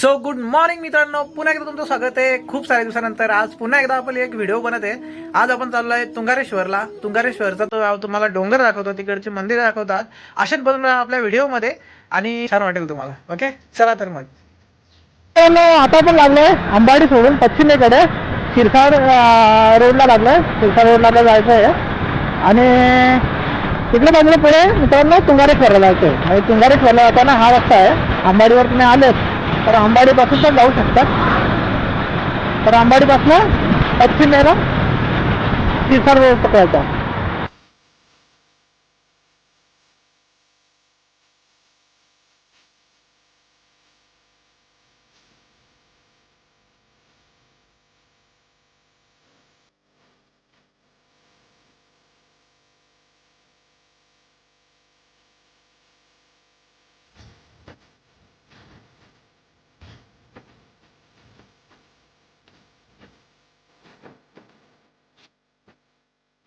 So good morning मित्रांनो. पुन्हा एकदा तुमचं स्वागत आहे. खूप साऱ्या दिवसानंतर आज पुन्हा एकदा आपण एक व्हिडिओ बनत आहे. आज आपण चाललोय तुंगारेश्वरला. तुंगारेश्वरचा तो तुम्हाला डोंगर दाखवतो तिकडची मंदिर दाखवतात. अशाच बनवून आपल्या व्हिडिओमध्ये आणि छान वाटेल तुम्हाला. ओके चला तर मग. आता पण लागलोय अंबाडी सोडून पश्चिमेकडे. शिरसाड रोडला लागलोय. शिरसाड रोडला जायचं आहे. आणि तिकडे बाजूला पुढे मित्रांनो तुंगारेश्वरला जायचं आहे. म्हणजे तुंगारेश्वरला जाताना हा रस्ता आहे. अंबाडीवर तुम्ही आलेत तर अंबाडीपासून पण जाऊ शकतात. तर अंबाडीपासून पश्चिमेला तिसरा रोड पकडायचा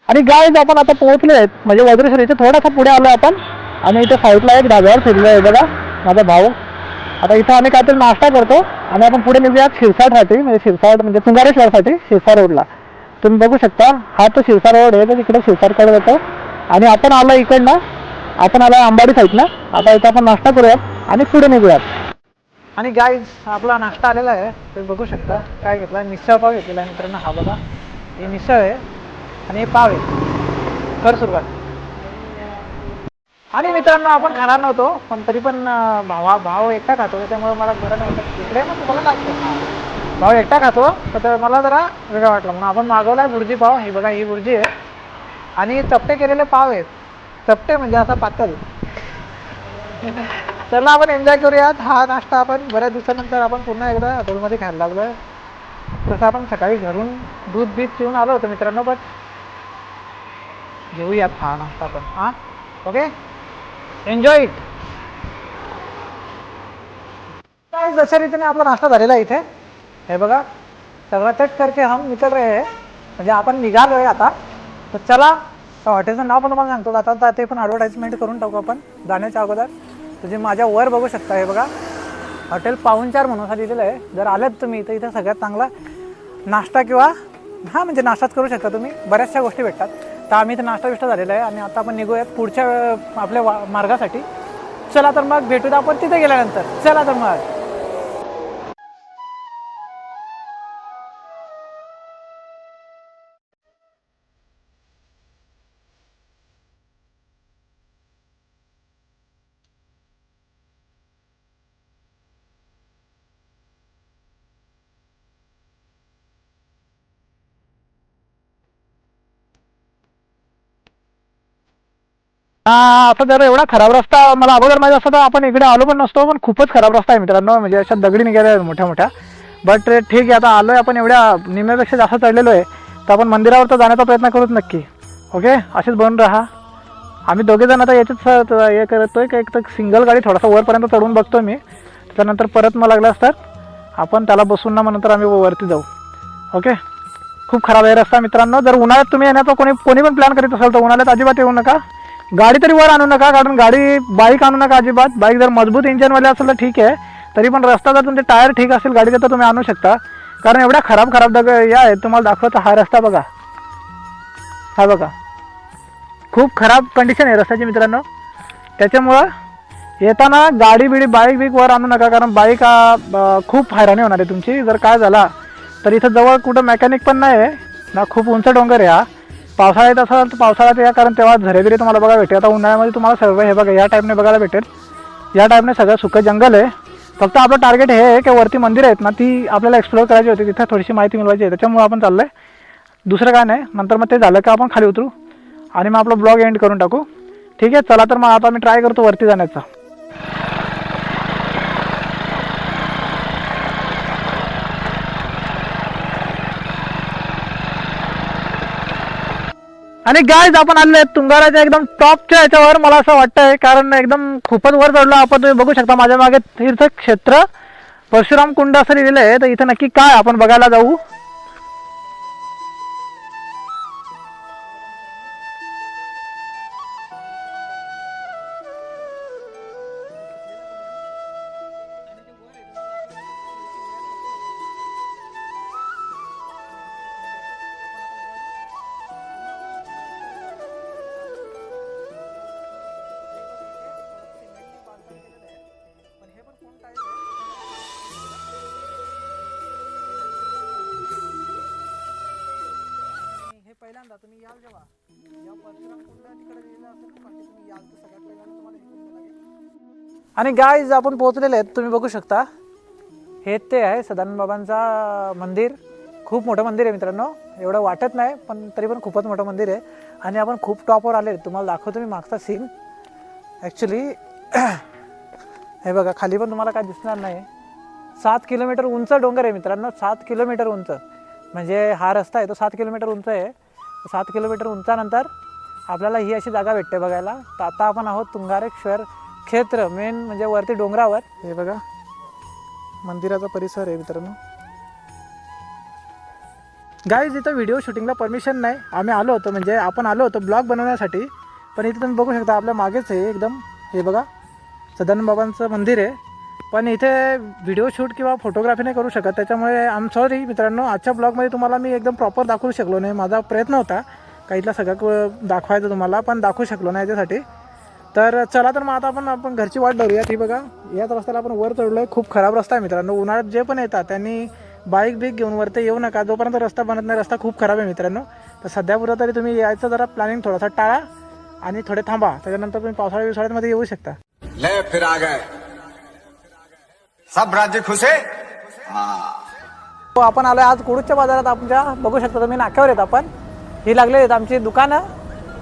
आणि गाईज आपण आता पोहोचले आहेत. म्हणजे वज्रेश्वरीच्या थोडासा पुढे आलो आपण. आणि इथे साईडला एक ढाब्यावर फिरलो आहे बघा माझा भाऊ. आता इथं आम्ही काहीतरी नाश्ता करतो आणि आपण पुढे निघूयात शिरसाडसाठी म्हणजे शिरसाड म्हणजे तुंगारेश्वरसाठी शिरसा रोडला. तुम्ही बघू शकता हा तो शिरसा रोड आहे तर तिकडे शिरसाडकडे जातो. आणि आपण आलो इकडनं. आपण आलो अंबाडी साईडनं आता इथं आपण नाश्ता करूयात आणि पुढे निघूयात. आणि गाईज आपला नाश्ता आलेला आहे. तुम्ही बघू शकता काय घेतला मिसळ पाव घेतलेला आहे मित्रांनो हा बघा. हे मिसळ आहे. आणि हे पाव आहे. कर सुरुवात. आणि मित्रांनो आपण खाणार नव्हतो पण तरी पण भावा भाव एकटा खातो त्याच्यामुळे मला बरं नव्हतं इकडे मग तुम्हाला लागतं भाव एकटा खातो तर मला जरा वेगळं वाटलं. म्हणून आपण मागवलाय बुर्जी पाव. ही बघा ही बुर्जी आहे. आणि चपटे केलेले पाव आहेत. चपटे म्हणजे असा पातळ. चला आपण एन्जॉय करूयात. हा नाश्ता आपण बऱ्याच दिवसानंतर आपण पुन्हा एकदा हॉटेलमध्ये खायला लागलोय. तसं आपण सकाळी घरून दूध बीत पिऊन आलो होतो मित्रांनो बट घेऊयात हा नाश्ता पण हां ओके एन्जॉय इट काय जशा रीतीने आपला नाश्ता झालेला आहे इथे. हे बघा सगळं चट करके हम निकल रहे हैं. म्हणजे आपण निघालो आहे आता. तर चला त्या हॉटेलचं नाव पण तुम्हाला सांगतो. आता ते पण ॲडव्हर्टाइजमेंट करून टाकू आपण जाण्याच्या अगोदर. तुझे माझ्या वर बघू शकता हे बघा. हॉटेल पाहुणचार म्हणून असं लिहिलेलं आहे. जर आलेत तुम्ही तर इथं सगळ्यात चांगला नाश्ता किंवा हां म्हणजे नाश्ताच करू शकता तुम्ही. बऱ्याचशा गोष्टी भेटतात. तर आम्ही तर नाश्ता बिष्टा झालेला आहे आणि आता आपण निघूयात पुढच्या आपल्या वा- मार्गासाठी. चला तर मग भेटूत आपण तिथे गेल्यानंतर. चला तर मग. आता जर एवढा खराब रस्ता मला अगोदर माहिती असतं तर आपण इकडे आलो पण नसतो पण खूपच खराब रस्ता आहे मित्रांनो. म्हणजे अशा दगडी निघाल्या आहेत मोठ्या मोठ्या. बट eh, ठीक आहे आता आलो आहे आपण एवढ्या निम्म्यापेक्षा जास्त चढलेलो आहे तर आपण मंदिरावर तर जाण्याचा प्रयत्न करूच नक्की. ओके असेच बनून राहा. आम्ही दोघे जण आता याच्यात हे करतो आहे एक तर सिंगल गाडी थोडासा वरपर्यंत चढून बघतो मी. त्याच्यानंतर परत मग लागलं असतात आपण त्याला बसून ना मग नंतर आम्ही वरती जाऊ. ओके खूप खराब आहे रस्ता मित्रांनो. जर उन्हाळ्यात तुम्ही येण्याचा कोणी कोणी पण प्लॅन करीत असाल तर उन्हाळ्यात अजिबात येऊ नका. गाडी तरी वर आणू नका कारण गाडी बाईक आणू नका अजिबात. बाईक जर मजबूत इंजनवाले असेल तर ठीक आहे. तरी पण रस्ता जर तुमचे टायर ठीक असेल गाडीचे तर तुम्ही आणू शकता. कारण एवढ्या खराब खराब दग या आहेत तुम्हाला दाखवतो हा रस्ता बघा. हा बघा. खूप खराब कंडिशन आहे रस्त्याची मित्रांनो. त्याच्यामुळं येताना गाडी बिडी बाईक बिक वर आणू नका कारण बाईक खूप हैराणी होणार आहे तुमची. जर काय झाला तर इथं जवळ कुठं मेकॅनिक पण नाही आहे ना खूप उंच डोंगर आहे हा. पावसाळ्यात असाल तर पावसाळ्यात या कारण तेव्हा झरेबिरे तुम्हाला बघायला भेटेल. आता उन्हाळ्यामध्ये तुम्हाला सर्व हे बघा या टाईपने बघायला भेटेल. या टाईपने सगळं सुकं जंगल आहे. फक्त आपलं टार्गेट हे आहे की वरती मंदिर आहेत ना ती आपल्याला एक्सप्लोर करायची होती. तिथं थोडीशी माहिती मिळवायची आहे. त्याच्यामुळे आपण चाललं आहे दुसरं काय नाही नंतर मग ते झालं की आपण खाली उतरू. आणि मग आपला ब्लॉग एंड करून टाकू. ठीक आहे चला तर मग आता मी ट्राय करतो वरती जाण्याचा. आणि गायज आपण आलेले आहेत तुंगाराच्या एकदम टॉपच्या याच्यावर मला असं वाटतंय कारण एकदम खूपच वर चढलो आपण तुम्ही बघू शकता माझ्या मागे तीर्थक्षेत्र. परशुराम कुंड असं लिहिलेलं आहे तर इथं नक्की काय आपण बघायला जाऊ. याल जेव्हा या परशुराम कुंडला तिकडे गेलं असेल ना तुम्ही याल तर सगळ्यात पहिल्यांदा तुम्हाला हे कुंड लागेल आणि गाईज आपण पोहोचलेले आहेत तुम्ही बघू शकता. हे ते आहे सदानंद बाबांचा मंदिर. खूप मोठं मंदिर आहे मित्रांनो. एवढं वाटत नाही पण तरी पण खूपच मोठं मंदिर आहे. आणि आपण खूप टॉपवर आले तुम्हाला दाखवतो मी मागचा सीन ॲक्च्युली हे बघा खाली पण तुम्हाला काय दिसणार नाही. सात किलोमीटर उंच डोंगर आहे मित्रांनो. सात किलोमीटर उंच. म्हणजे हा रस्ता आहे तो सात किलोमीटर उंच आहे. सात किलोमीटर उंचानंतर आपल्याला ही अशी जागा भेटते बघायला. तर आता आपण आहोत तुंगारेश्वर क्षेत्र मेन म्हणजे वरती डोंगरावर. हे बघा. मंदिराचा परिसर आहे मित्रांनो. गाईज इथं व्हिडिओ शूटिंगला परमिशन नाही. आम्ही आलो होतो म्हणजे आपण आलो होतो ब्लॉग बनवण्यासाठी. पण इथे तुम्ही बघू शकता आपल्या मागेच आहे एकदम. हे बघा. सदानंद बाबांचं मंदिर आहे. पण इथे व्हिडिओ शूट किंवा फोटोग्राफी नाही करू शकत. त्याच्यामुळे आम सॉरी मित्रांनो आजच्या ब्लॉगमध्ये तुम्हाला मी एकदम प्रॉपर दाखवू शकलो नाही. माझा प्रयत्न होता काहीतला इथला सगळं क- दाखवायचं तुम्हाला पण दाखवू शकलो नाही याच्यासाठी. तर चला तर मग आता आपण आपण घरची वाट धरूया ती बघा याच रस्त्याला आपण वर चढलो आहे खूप खराब रस्ता आहे मित्रांनो. उन्हाळ्यात जे पण येतात त्यांनी बाईक बिक घेऊन वरती येऊ नका. जोपर्यंत रस्ता बनत नाही रस्ता खूप खराब आहे मित्रांनो. तर सध्यापुरं तरी तुम्ही यायचं जरा प्लॅनिंग थोडासा टाळा आणि थोडे थांबा. त्याच्यानंतर तुम्ही पावसाळ्या विसाळ्यामध्ये येऊ शकता. फिर आ गए. सब राज्य खुश है? हो. आपण आलो आज कुडूच्या बाजारात. आमच्या बघू शकता तुम्ही नाक्यावर येत आपण. ही लागलेली आहेत आमची दुकानं.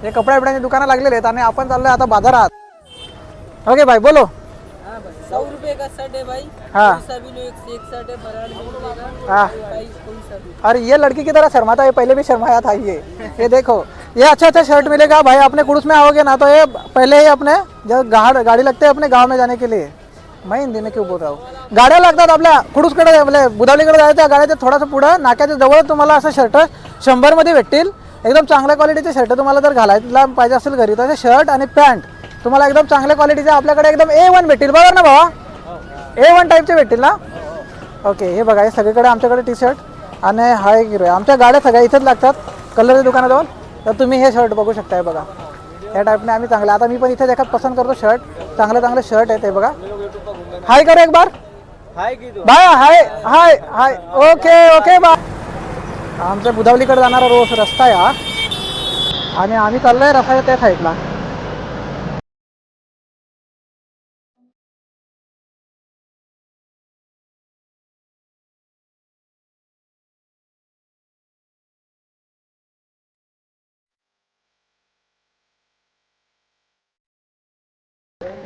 हे कपड्या बिपड्याची दुकानं लागलेली आहेत आणि आपण चाललोय आता बाजारात. ओके भाई बोलो. सौ रुपए का शर्ट है भाई? हाँ. कोई सा भी लो एक से एक शर्ट है. मिलेगा हाँ और ये लड़की की तरह शर्माता है पहले भी शर्माया था ये. ये देखो. ये अच्छा अच्छा शर्ट मिलेगा भाई अपने कुड़ूस में आओगे ना तो ये पहले ही अपने जब गाड़ गाड़ी लगते है अपने गांव में जाने के लिए. माहिती नाही में उभं राहू गाड्या लागतात आपल्या कुडूसकडे आपल्या बुधावलीकडे जायचं गाड्याच्या थोडंसं पुढं नाक्याच्या जवळ तुम्हाला असं शर्ट शंभरमध्ये भेटतील. एकदम चांगल्या क्वालिटीचे शर्ट तुम्हाला जर घालायला पाहिजे असेल घरी तर शर्ट आणि पॅन्ट तुम्हाला एकदम चांगल्या क्वालिटीचे आपल्याकडे एकदम ए वन भेटतील. बरोबर ना भावा? ए वन टाईपचे भेटतील ना? ओके हे बघा हे सगळीकडे आमच्याकडे टी शर्ट आणि हा एक हिरो आहे. आमच्या गाड्या सगळ्या इथेच लागतात कलरच्या दुकानाजवळ. तर तुम्ही हे शर्ट बघू शकताय बघा. या टाईपने आम्ही चांगले आता मी पण इथेच एखाद पसंत करतो शर्ट चांगले चांगले शर्ट आहे ते बघा. हाय करा एक बार। Bye hi hi hi. Okay okay बा आमच्या बुधावलीकडे जाणारा रोज रस्ता आहे हा. आणि आम्ही चाललोय रस्त्याच्या त्या साईडला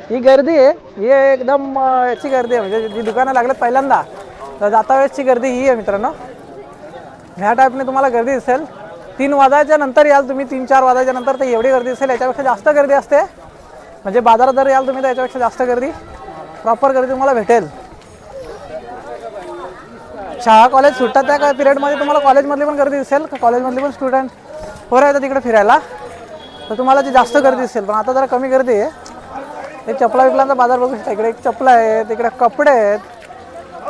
ही गर्दी आहे. ही एकदम याची गर्दी आहे. म्हणजे जी दुकानं लागल्यात पहिल्यांदा तर जाता वेळेसची गर्दी ही आहे मित्रांनो. ह्या टाईपने तुम्हाला गर्दी दिसेल. तीन वाजायच्या नंतर याल तुम्ही तीन चार वाजायच्या नंतर तर एवढी गर्दी दिसेल याच्यापेक्षा जास्त गर्दी असते. म्हणजे बाजारात जर याल तुम्ही तर याच्यापेक्षा जास्त गर्दी. प्रॉपर गर्दी तुम्हाला भेटेल. शाळा कॉलेज सुटतात त्या पिरियडमध्ये तुम्हाला कॉलेजमधली पण गर्दी दिसेल. कॉलेजमधली पण स्टुडंट हो येतात तिकडे फिरायला. तर तुम्हाला ती जास्त गर्दी दिसेल. पण आता जरा कमी गर्दी आहे. हे चपला विकलांचा बाजार बघू शकता. इकडे एक चपला आहे तिकडे कपडे आहेत.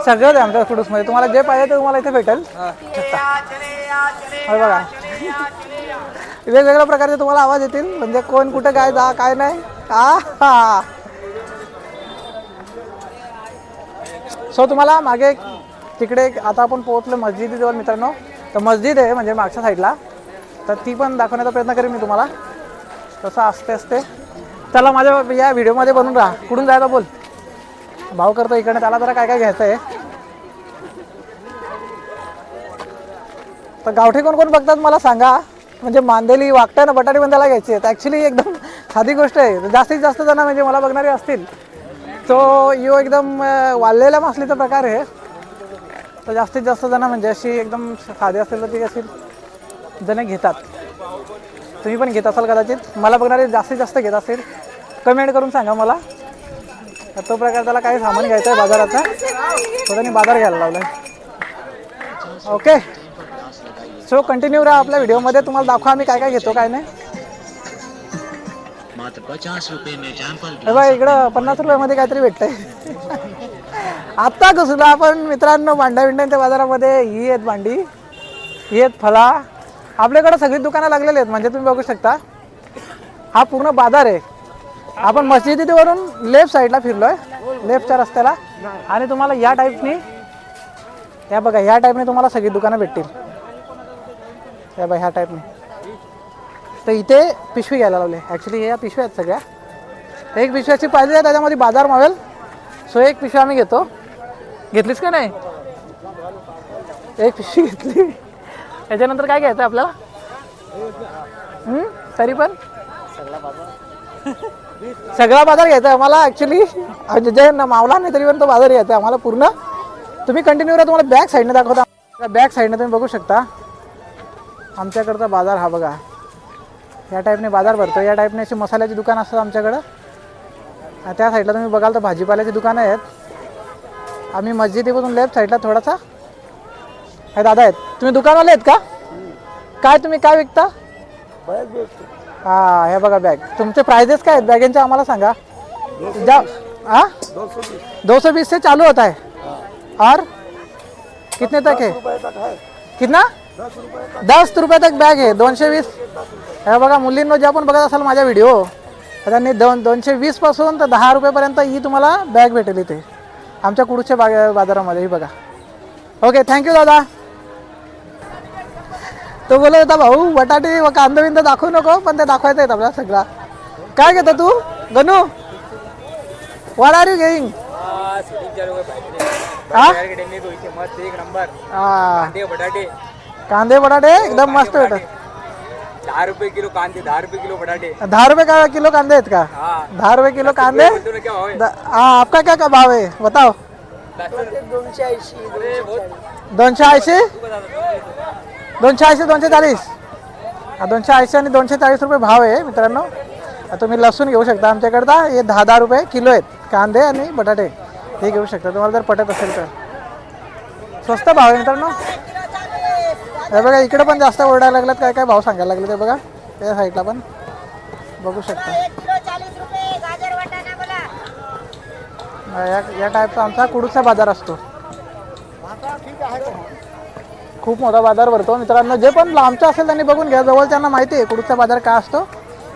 सगळंच आहे आमच्या कुडूसमध्ये तुम्हाला जे पाहिजे ते तुम्हाला इथे भेटेल. हे बघा. वेगवेगळ्या प्रकारचे तुम्हाला आवाज येतील. म्हणजे कोण कुठे काय जा काय नाही. हा. सो तुम्हाला मागे तिकडे एक आता आपण पोहोचलो मस्जिदीजवळ मित्रांनो. तर मस्जिद आहे म्हणजे मागच्या साईडला तर ती पण दाखवण्याचा प्रयत्न करेन मी तुम्हाला. तसं असते असते. चला माझ्या या व्हिडिओमध्ये बनून राहा. कुठून जायचं बोल? भाव करतो इकडे त्याला जरा काय काय घ्यायचं आहे तर गावठी कोण कोण बघतात मला सांगा. म्हणजे मांदेली वागताय ना बटाटे पण त्याला घ्यायची आहेत. ॲक्च्युली एकदम साधी गोष्ट आहे. जास्तीत जास्त जण म्हणजे मला बघणारे असतील. तो यो एकदम अं, वाळलेल्या मासलीचा प्रकार आहे. तर जास्तीत जास्त जण म्हणजे अशी एकदम साधी असेल तर ती अशी जण घेतात. तुम्ही पण घेत असाल कदाचित. मला बघणारे जास्तीत जास्त घेत असेल. कमेंट करून सांगा मला. तो प्रकार त्याला काही सामान घ्यायचं आहे बाजाराचा त्यांनी बाजार घ्यायला लावला आहे ओके सो कंटिन्यू राहा आपल्या व्हिडिओमध्ये. तुम्हाला दाखवा आम्ही काय काय घेतो काय नाही. इकडं पन्नास रुपयामध्ये काहीतरी भेटतंय. आत्ता घुसलो आपण मित्रांनो भांड्या बिंड्यांच्या बाजारामध्ये ही आहेत भांडी. ही आहेत फला. आपल्याकडे सगळी दुकानं लागलेली आहेत म्हणजे तुम्ही बघू शकता. हा पूर्ण बाजार आहे. आपण मस्जिदीवरून लेफ्ट साईडला फिरलोय लेफ्टच्या रस्त्याला. आणि तुम्हाला या टाईपनी या बघा ह्या टाईपने तुम्हाला सगळी दुकानं भेटतील. या बघा ह्या टाईपने तर इथे पिशवी घ्यायला लावले. ॲक्च्युली या पिशव्या आहेत सगळ्या. तर एक पिशव्याची पाहिजे आहे त्याच्यामध्ये बाजार मावेल. सो एक पिशवी आम्ही घेतो. घेतलीस का नाही? एक पिशवी घेतली. त्याच्यानंतर काय घ्यायचं आपल्याला? तरी पण? सगळा बाजार घ्यायचा आम्हाला ॲक्च्युली जे मावला नाही तरी पण तो बाजार घ्यायचा आहे आम्हाला पूर्ण. तुम्ही कंटिन्यू राहा तुम्हाला बॅक साईडने दाखवता. बॅक साईडने तुम्ही बघू शकता. आमच्याकडचा बाजार हा बघा. या टाईपने बाजार भरतो या टाईपने अशी मसाल्याची दुकान असतात आमच्याकडं. त्या साईडला तुम्ही बघाल तर भाजीपाल्याची दुकानं आहेत. आम्ही मस्जिदीपासून लेफ्ट साईडला थोडासा हे दादा आहेत. तुम्ही दुकानवाले आहेत का? काय तुम्ही काय विकता? हा हे बघा बॅग तुमचे प्राइजेस काय आहेत? बॅगेंचे आम्हाला सांगा. जा हाँ दो सौ बीस से चालू होता है और? कितने तक है? कितना? दस रुपये तक. बॅग आहे दोनशे वीस. हे बघा मुलींनो जे आपण बघत असाल माझ्या व्हिडिओ त्यांनी दोन दोनशे वीसपासून तर दहा रुपयेपर्यंत ही तुम्हाला बॅग भेटेल इथे. आमच्या कुडूच्या बाग बाजारामध्ये ही बघा. ओके थँक्यू दादा. तो बोलत होता भाऊ बटाटे व कांदा बिंदा दाखवू नको पण ते दाखवायचं आहेत आपल्याला सगळा. काय घेतो तू गनू वॉट आर यू घेईंग हा हा. कांदे बटाटे. एकदम मस्त भेटत दहा रुपये किलो कांदे दहा रुपये किलो बटाटे. दहा रुपये का किलो कांदे आहेत का? दहा रुपये किलो कांदे? है हाँ आपका क्या क्या भाव है बताओ. दोनशे ऐंशी दोनशे ऐंशी? दोनशे ऐंशी दोनशे चाळीस. दोनशे ऐंशी आणि दोनशे चाळीस रुपये भाव आहे मित्रांनो. तुम्ही लसूण घेऊ शकता आमच्याकडता हे दहा दहा रुपये किलो आहेत. कांदे आणि बटाटे. हे घेऊ शकता. तुम्हाला जर पटत असेल तर. स्वस्त भाव आहे मित्रांनो. हे बघा इकडे पण जास्त ओरडायला लागलात. काय काय भाव सांगायला लागले ते बघा. त्या साईडला पण. बघू शकता. या या टाईपचा आमचा कुडूचा बाजार असतो. खूप मोठा बाजार भरतो. मित्रांनो जे पण लांबचं असेल त्यांनी बघून घ्या. जवळच्यांना माहिती आहे कुडूचा बाजार काय असतो.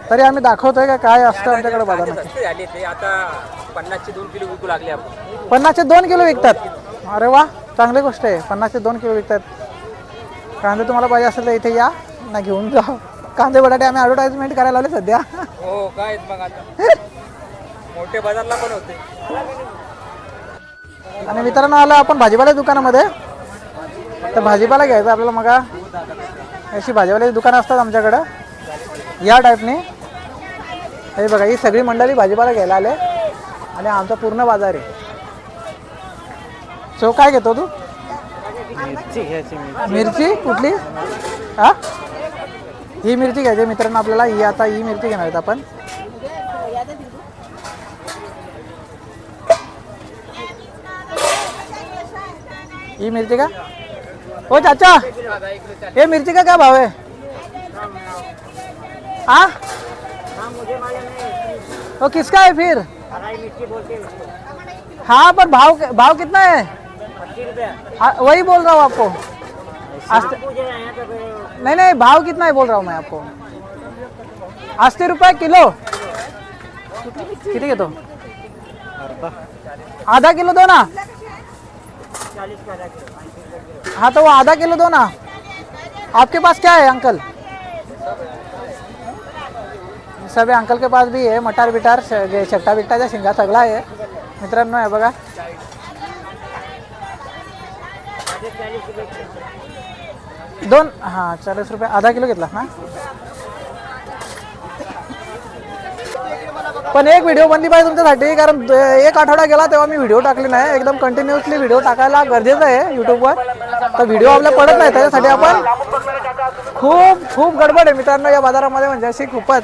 तरी आम्ही दाखवतोय का काय असतं आमच्याकडे झाले ते? आता पन्नासचे दोन किलो विकू लागले आपण. पन्नासचे दोन किलो विकतात. अरे वा चांगली गोष्ट आहे. पन्नासचे दोन किलो विकतात. कांदे तुम्हाला पाहिजे असेल तर इथे या. ना घेऊन जा. कांदे बटाटे आम्ही ॲडव्हर्टाइजमेंट करायला लावले सध्या. हो काय मग आता? मोठे बाजारला पण होते. आणि मित्रांनो आलं आपण भाजीपाला दुकानामध्ये. तर भाजीपाला घ्यायचं आपल्याला मग. अशी भाजीपाल्याची दुकानं असतात आमच्याकडं. या टाईपने हे बघा ही सगळी मंडळी भाजीपाला घ्यायला आले. आणि आमचा पूर्ण बाजार आहे. सो काय घेतो तू? मिरची कुठली? हा ही मिरची घ्यायची मित्रांनो आपल्याला. ही आता ही मिरची घेणार आहेत आपण. ही मिर्ची का? ओ चाचा। ये मिर्ची का क्या भाव है? हाँ तो किसका है फिर? हाँ पर भाव भाव कितना है? हाँ, वही बोल रहा हूँ आपको। नहीं नहीं भाव कितना है बोल रहा हूँ मैं आपको। अस्सी रुपये किलो। किती घेतो आधा किलो दो ना? हाँ तो वो आधा किलो दो ना। आपके पास क्या है अंकल? सब आहे अंकल के पास भी आहे मटार बिटार श- चट्टा बिट्टाच्या शिंगा सगळा आहे मित्रांनो आहे बघा। दोन हां चाळीस रुपये आधा किलो घेतला ना? पण एक व्हिडिओ बनली पाहिजे तुमच्यासाठी कारण एक आठवडा गेला तेव्हा मी व्हिडिओ टाकले नाही. एकदम कंटिन्युअसली व्हिडिओ टाकायला गरजेचं आहे यूट्यूबवर तर व्हिडिओ आपला पडत नाही त्याच्यासाठी आपण खूप खूप गडबड आहे मित्रांनो या बाजारामध्ये म्हणजे अशी खूपच.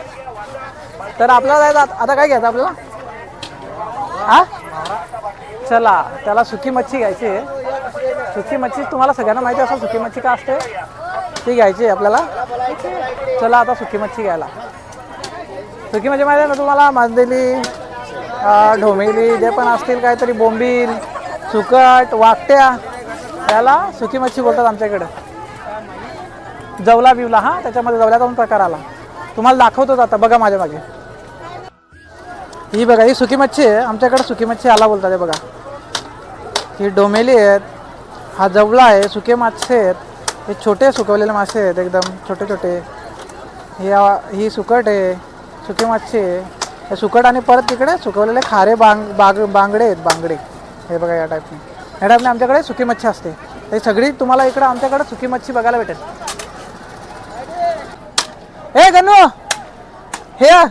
तर आपल्याला आता काय घ्यायचं आपल्याला? हा? चला त्याला सुकी मच्छी घ्यायची आहे. सुकी मच्छी तुम्हाला सगळ्यांना माहिती असेल सुकी मच्छी का असते? ती घ्यायची आहे आपल्याला. चला आता सुकी मच्छी घ्यायला. सुकी म्हणजे माहिती आहे ना तुम्हाला? मांदेली ढोमेली जे पण असतील काहीतरी बोंबील सुकट वाकट्या. याला सुकी मच्छी बोलतात आमच्याकडे. जवला बिवला हा त्याच्यामध्ये जवल्याचा पण प्रकार आला. तुम्हाला दाखवतोच आता बघा माझ्या मागे. ही बघा ही सुकी मच्छी आहे. आमच्याकडे सुकी मच्छी आला बोलतात हे बघा. ही डोमेली आहेत. हा जवळा आहे सुके मासे आहेत. हे छोटे सुकवलेले मासे आहेत एकदम छोटे छोटे ही ही सुकट आहे सुके मासे आहे. हे सुकट आणि परत तिकडे सुकवलेले खारे बांग बाग बांगडे आहेत बांगडे. हे बघा या टाईपने मॅडम आमच्याकडे सुकी मच्छी असते. हे सगळी तुम्हाला इकडं आमच्याकडे सुकी मच्छी बघायला भेटेल. ए गणू हे या.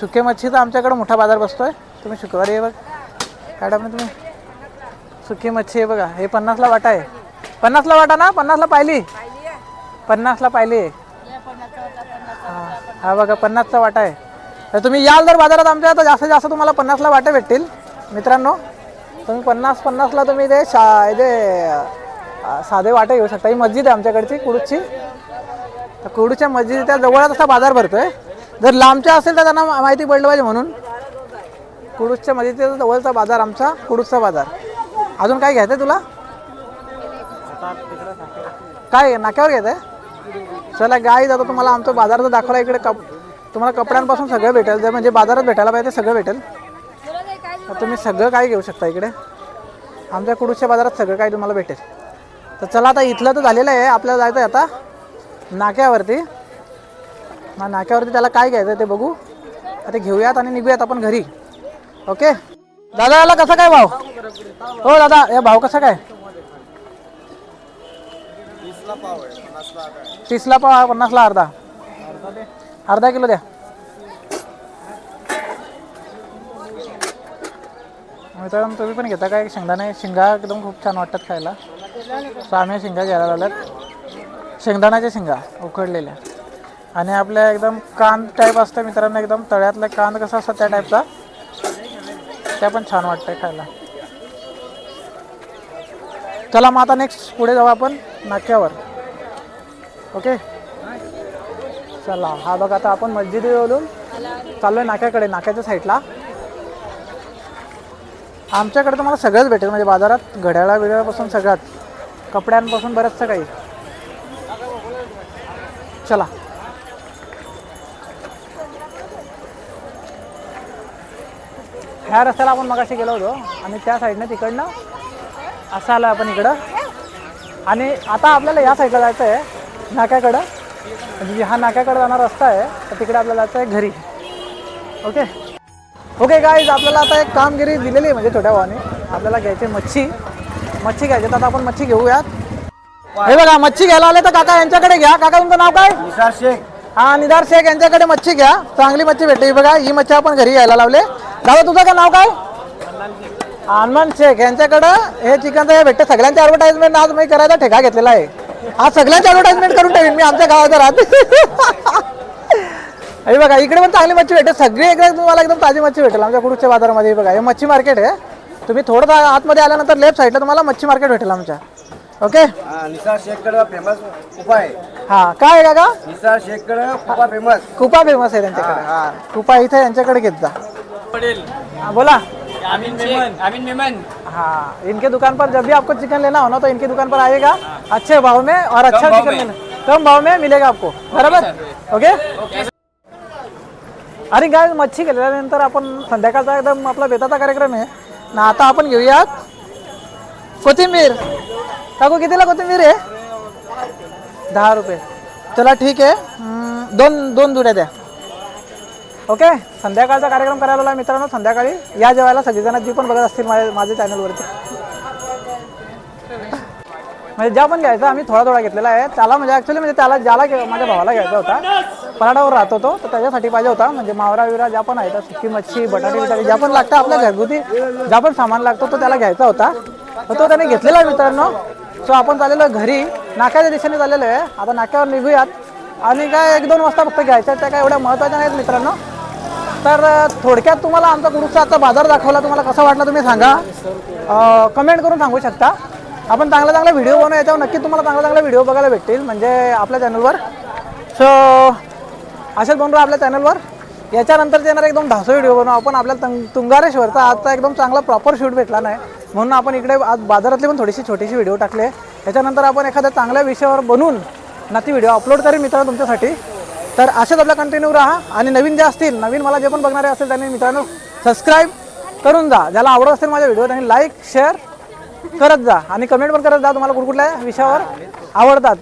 सुके मच्छीचा आमच्याकडे मोठा बाजार बसतोय. तुम्ही शुक्रवारी हे बघ. काय तुम्ही सुकी मच्छी आहे बघा. हे पन्नासला वाटा आहे. पन्नासला वाटा ना? पन्नासला पाहिली? पन्नासला पाहिली. हा हा बघा पन्नासचा वाटा आहे. तर तुम्ही याल जर बाजारात आमच्या तर जास्तीत जास्त तुम्हाला पन्नासला वाटे भेटतील. मित्रांनो तुम्ही पन्नास पन्नासला तुम्ही ते शा इथे साधे वाटे घेऊ शकता. ही मस्जिद आहे आमच्याकडची कुडूची तर कुडूच्या मस्जिदच्या जवळच असा बाजार भरतो आहे जर लांबच्या असेल तर त्यांना माहिती पडलं पाहिजे म्हणून. कुडूसच्या मस्जिदच्या जवळचा बाजार आमचा कुडूसचा बाजार. अजून काय घ्यायचं तुला? काय नाक्यावर घ्यायचं चला गाई जातो तुम्हाला आमचं जर दाखवला इकडे कप तुम्हाला कपड्यांपासून सगळं भेटेल. जर म्हणजे बाजारात भेटायला पाहिजे ते सगळं भेटेल. तर तुम्ही सगळं काय घेऊ शकता इकडे. आमच्या कुडूच्या बाजारात सगळं काही तुम्हाला भेटेल. तर चला आता इथलं तर झालेलं आहे. आपल्याला जायचं आहे आता नाक्यावरती. मग नाक्यावरती त्याला काय घ्यायचं ते बघू. आता घेऊयात आणि निघूयात आपण घरी. ओके? दादा याला कसा काय भाव? हो दादा या भाव कसा काय? तीसला पाव पन्नासला अर्धा. अर्धा किलो द्या. मित्रांनो तुम्ही पण घेता काय? शेंगदाणे? शेंगा एकदम खूप छान वाटतात खायला. सो आम्ही शेंगा घ्यायला लावल्यात शेंगदाण्याच्या शेंगा उकडलेल्या. आणि आपल्या एकदम कांद टाईप असतं मित्रांनो एकदम तळ्यातला कांद कसा असतं त्या टाईपचा त्या पण छान वाटतंय खायला. चला मग आता नेक्स्ट पुढे जाऊ आपण नाक्यावर. ओके चला हा बघा आता आपण मस्जिदीवरून चाललोय नाक्याकडे नाक्याच्या साईडला आमच्याकडे तुम्हाला सगळंच भेटेल. म्हणजे बाजारात घड्याळा बिड्यापासून सगळ्यात कपड्यांपासून बरंचसं काही. चला. ह्या रस्त्याला आपण मगाशी गेलो होतो आणि त्या साईडनं तिकडनं असं आलं आपण इकडं. आणि आता आपल्याला या साईडला जायचं आहे नाक्याकडं. म्हणजे हा नाक्याकडं जाणारा रस्ता आहे तर तिकडे आपल्याला जायचं आहे घरी. ओके? ओके गाईज आपल्याला आता एक कामगिरी दिलेली आहे म्हणजे छोट्या भावाने. आपल्याला घ्यायची मच्छी. मच्छी घ्यायची तर आता आपण मच्छी घेऊयात. हे बघा मच्छी घ्यायला आले तर काका यांच्याकडे घ्या. काका तुमचं नाव काय? निसार शेख. हा निदार शेख यांच्याकडे मच्छी घ्या. चांगली मच्छी भेटते. ही बघा ही मच्छी आपण घरी घ्यायला लावले. दादा तुझं काय नाव काय? हनुमान शेख. यांच्याकडं हे चिकनचं हे भेटते. सगळ्यांची ऍडव्हर्टाइजमेंट आज मी करायचा ठेका घेतलेला आहे. आज सगळ्यांची ऍडव्हर्टाइजमेंट करून ठेवीन मी आमच्या गावाच्या राहत हे बघा इकडे पण चांगली मच्छी भेटेल. सगळी एकदम तुम्हाला एकदम ताजी मच्छी भेटेल आमच्या कुडूच्या बाजारामध्ये. बघा हे मच्छी मार्केट आहे. तुम्ही थोडं आतमध्ये आल्यानंतर लेफ्ट साईडला तुम्हाला मच्छी मार्केट भेटेल आमच्या. ओके? फेमस आहे. हा काय आहे निसारकडे कुपा फेमस कुपा फेमस आहे त्यांच्याकडे. हा कुपा इथे यांच्याकडे घेत जा. बोला. मेमन. हाँ इनके दुकान पर जब भी आपको चिकन लेना हो ना तो इनकी दुकान पर आइएगा अच्छे भाव में और अच्छा चिकन में। मिले कम भाव में मिलेगा आपको. बराबर? ओके? आणि काय मच्छी केल्यानंतर आपण संध्याकाळचा एकदम आपला बेताचा कार्यक्रम आहे. ना आता आपण घेऊयात कोथिंबीर. काकू कितीला कोथिंबीर आहे? दहा रुपये. चला ठीक आहे. दोन दोन दुड्या द्या. ओके? संध्याकाळचा कार्यक्रम करायला लागला मित्रांनो संध्याकाळी. या जेवायला सगळेजण जी पण बघत असतील माझ्या माझ्या चॅनलवरती म्हणजे ज्या पण घ्यायचा आम्ही थोडा थोडा घेतलेला आहे. त्याला म्हणजे ॲक्च्युली म्हणजे त्याला ज्याला घे- माझ्या भावाला घ्यायचा होता. पराडावर राहतो तो तर त्याच्यासाठी पाहिजे होता. म्हणजे मावरा विरा ज्या पण आहेत सुकी मच्छी बटाटे बिटाटे ज्या पण लागतं आपल्या घरगुती ज्या पण सामान लागतो तो त्याला घ्यायचा होता. तो त्याने घेतलेला आहे मित्रांनो. सो आपण चाललेलो घरी. नाक्याच्या दिशेने चाललेलो आहे. आता नाक्यावर निघूयात. आणि काय एक दोन वाजता फक्त घ्यायच्या त्या काय एवढ्या महत्त्वाच्या नाहीत मित्रांनो. तर थोडक्यात तुम्हाला आमचा गुरुचा आता बाजार दाखवला. तुम्हाला कसा वाटला तुम्ही सांगा. कमेंट करून सांगू शकता. आपण चांगला चांगला व्हिडिओ बनवू. याच्यावर नक्की तुम्हाला चांगला चांगला व्हिडिओ बघायला भेटतील. म्हणजे आपल्या चॅनलवर सो असेच बनवू आपल्या चॅनलवर. याच्यानंतर येणार एकदम धासो व्हिडिओ बनवू. आपण आपल्या तंग तुंगारेश्वरचा आजचा एकदम चांगला प्रॉपर शूट भेटला नाही. म्हणून आपण इकडे आज बाजारातली पण थोडीशी छोटीशी व्हिडिओ टाकले. याच्यानंतर आपण एखाद्या चांगल्या विषयावर बनवून ना ती व्हिडिओ अपलोड करेन मित्रांनो तुमच्यासाठी. तर असेच आपल्या कंटिन्यू राहा. आणि नवीन जे असतील नवीन मला जे पण बघणारे असतील त्यांनी मित्रांनो सबस्क्राईब करून जा. ज्याला आवडत असेल माझ्या व्हिडिओ त्यांनी लाईक शेअर करत जा. आणि कमेंट पण करत जा. तुम्हाला कुठल्या विषयावर आवडतात.